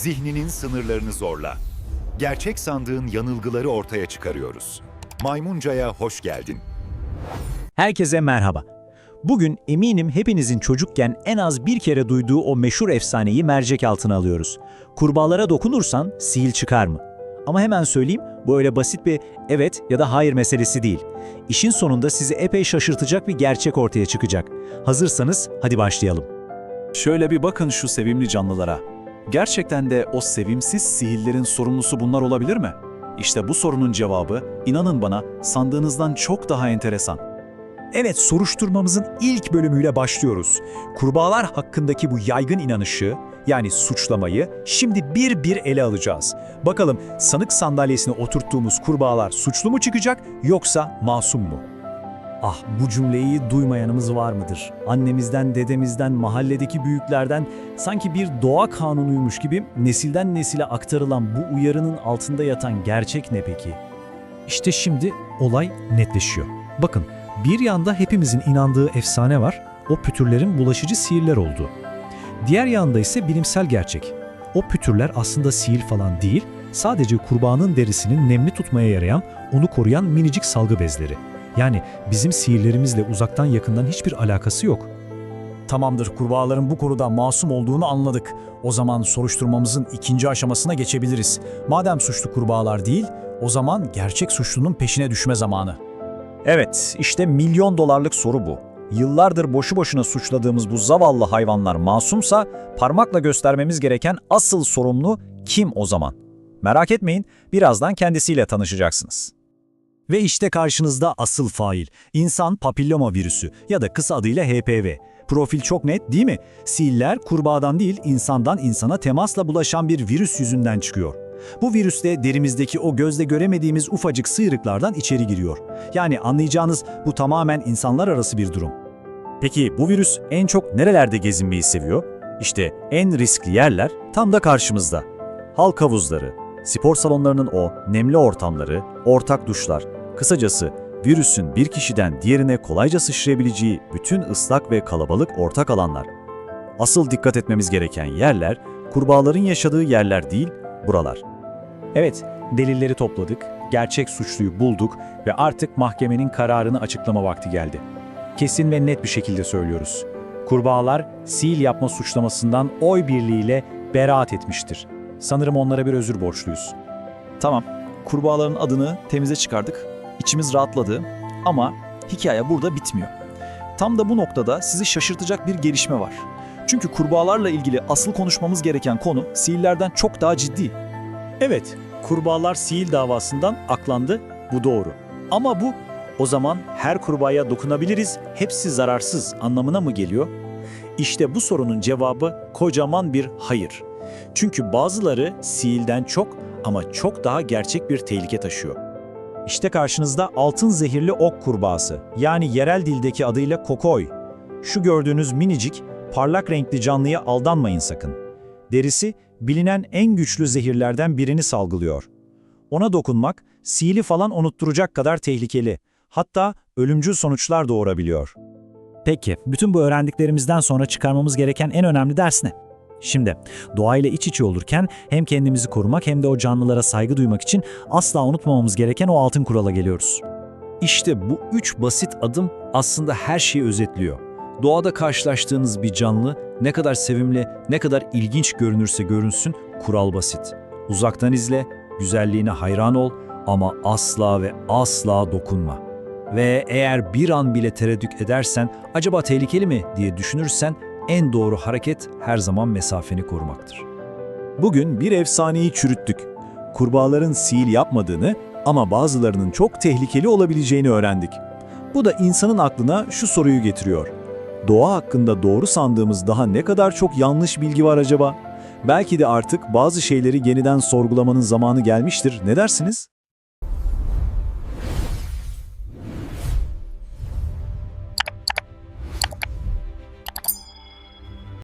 Zihninin sınırlarını zorla. Gerçek sandığın yanılgıları ortaya çıkarıyoruz. Maymunca'ya hoş geldin. Herkese merhaba. Bugün eminim hepinizin çocukken en az bir kere duyduğu o meşhur efsaneyi mercek altına alıyoruz. Kurbağalara dokunursan sihir çıkar mı? Ama hemen söyleyeyim, bu öyle basit bir evet ya da hayır meselesi değil. İşin sonunda sizi epey şaşırtacak bir gerçek ortaya çıkacak. Hazırsanız hadi başlayalım. Şöyle bir bakın şu sevimli canlılara. Gerçekten de o sevimsiz sihirlerin sorumlusu bunlar olabilir mi? İşte bu sorunun cevabı, inanın bana, sandığınızdan çok daha enteresan. Evet, soruşturmamızın ilk bölümüyle başlıyoruz. Kurbağalar hakkındaki bu yaygın inanışı, yani suçlamayı şimdi bir bir ele alacağız. Bakalım sanık sandalyesine oturttuğumuz kurbağalar suçlu mu çıkacak yoksa masum mu? Ah bu cümleyi duymayanımız var mıdır? Annemizden, dedemizden, mahalledeki büyüklerden sanki bir doğa kanunuymuş gibi nesilden nesile aktarılan bu uyarının altında yatan gerçek ne peki? İşte şimdi olay netleşiyor. Bakın bir yanda hepimizin inandığı efsane var, o pütürlerin bulaşıcı sihirler olduğu. Diğer yanda ise bilimsel gerçek. O pütürler aslında sihir falan değil, sadece kurbağanın derisini nemli tutmaya yarayan, onu koruyan minicik salgı bezleri. Yani bizim sihirlerimizle uzaktan yakından hiçbir alakası yok. Tamamdır, kurbağaların bu konuda masum olduğunu anladık. O zaman soruşturmamızın ikinci aşamasına geçebiliriz. Madem suçlu kurbağalar değil, o zaman gerçek suçlunun peşine düşme zamanı. Evet, işte milyon dolarlık soru bu. Yıllardır boşu boşuna suçladığımız bu zavallı hayvanlar masumsa parmakla göstermemiz gereken asıl sorumlu kim o zaman? Merak etmeyin, birazdan kendisiyle tanışacaksınız. Ve işte karşınızda asıl fail, insan papilloma virüsü ya da kısa adıyla HPV. Profil çok net değil mi? Siller kurbağadan değil insandan insana temasla bulaşan bir virüs yüzünden çıkıyor. Bu virüs de derimizdeki o gözle göremediğimiz ufacık sıyrıklardan içeri giriyor. Yani anlayacağınız bu tamamen insanlar arası bir durum. Peki bu virüs en çok nerelerde gezinmeyi seviyor? İşte en riskli yerler tam da karşımızda. Halk havuzları, spor salonlarının o nemli ortamları, ortak duşlar, kısacası virüsün bir kişiden diğerine kolayca sıçrayabileceği bütün ıslak ve kalabalık ortak alanlar. Asıl dikkat etmemiz gereken yerler, kurbağaların yaşadığı yerler değil, buralar. Evet, delilleri topladık, gerçek suçluyu bulduk ve artık mahkemenin kararını açıklama vakti geldi. Kesin ve net bir şekilde söylüyoruz. Kurbağalar sil yapma suçlamasından oy birliğiyle beraat etmiştir. Sanırım onlara bir özür borçluyuz. Tamam, kurbağaların adını temize çıkardık. İçimiz rahatladı ama hikaye burada bitmiyor. Tam da bu noktada sizi şaşırtacak bir gelişme var. Çünkü kurbağalarla ilgili asıl konuşmamız gereken konu sihirlerden çok daha ciddi. Evet, kurbağalar sihir davasından aklandı, bu doğru. Ama bu, o zaman her kurbağaya dokunabiliriz, hepsi zararsız anlamına mı geliyor? İşte bu sorunun cevabı kocaman bir hayır. Çünkü bazıları sihirden çok ama çok daha gerçek bir tehlike taşıyor. İşte karşınızda altın zehirli ok kurbağası, yani yerel dildeki adıyla kokoy. Şu gördüğünüz minicik, parlak renkli canlıya aldanmayın sakın. Derisi, bilinen en güçlü zehirlerden birini salgılıyor. Ona dokunmak, sihirli falan unutturacak kadar tehlikeli. Hatta ölümcül sonuçlar doğurabiliyor. Peki, bütün bu öğrendiklerimizden sonra çıkarmamız gereken en önemli ders ne? Şimdi, doğayla iç içe olurken hem kendimizi korumak hem de o canlılara saygı duymak için asla unutmamamız gereken o altın kurala geliyoruz. İşte bu üç basit adım aslında her şeyi özetliyor. Doğada karşılaştığınız bir canlı ne kadar sevimli, ne kadar ilginç görünürse görünsün kural basit. Uzaktan izle, güzelliğine hayran ol ama asla ve asla dokunma. Ve eğer bir an bile tereddüt edersen acaba tehlikeli mi diye düşünürsen en doğru hareket her zaman mesafeni korumaktır. Bugün bir efsaneyi çürüttük. Kurbağaların sihir yapmadığını ama bazılarının çok tehlikeli olabileceğini öğrendik. Bu da insanın aklına şu soruyu getiriyor. Doğa hakkında doğru sandığımız daha ne kadar çok yanlış bilgi var acaba? Belki de artık bazı şeyleri yeniden sorgulamanın zamanı gelmiştir. Ne dersiniz?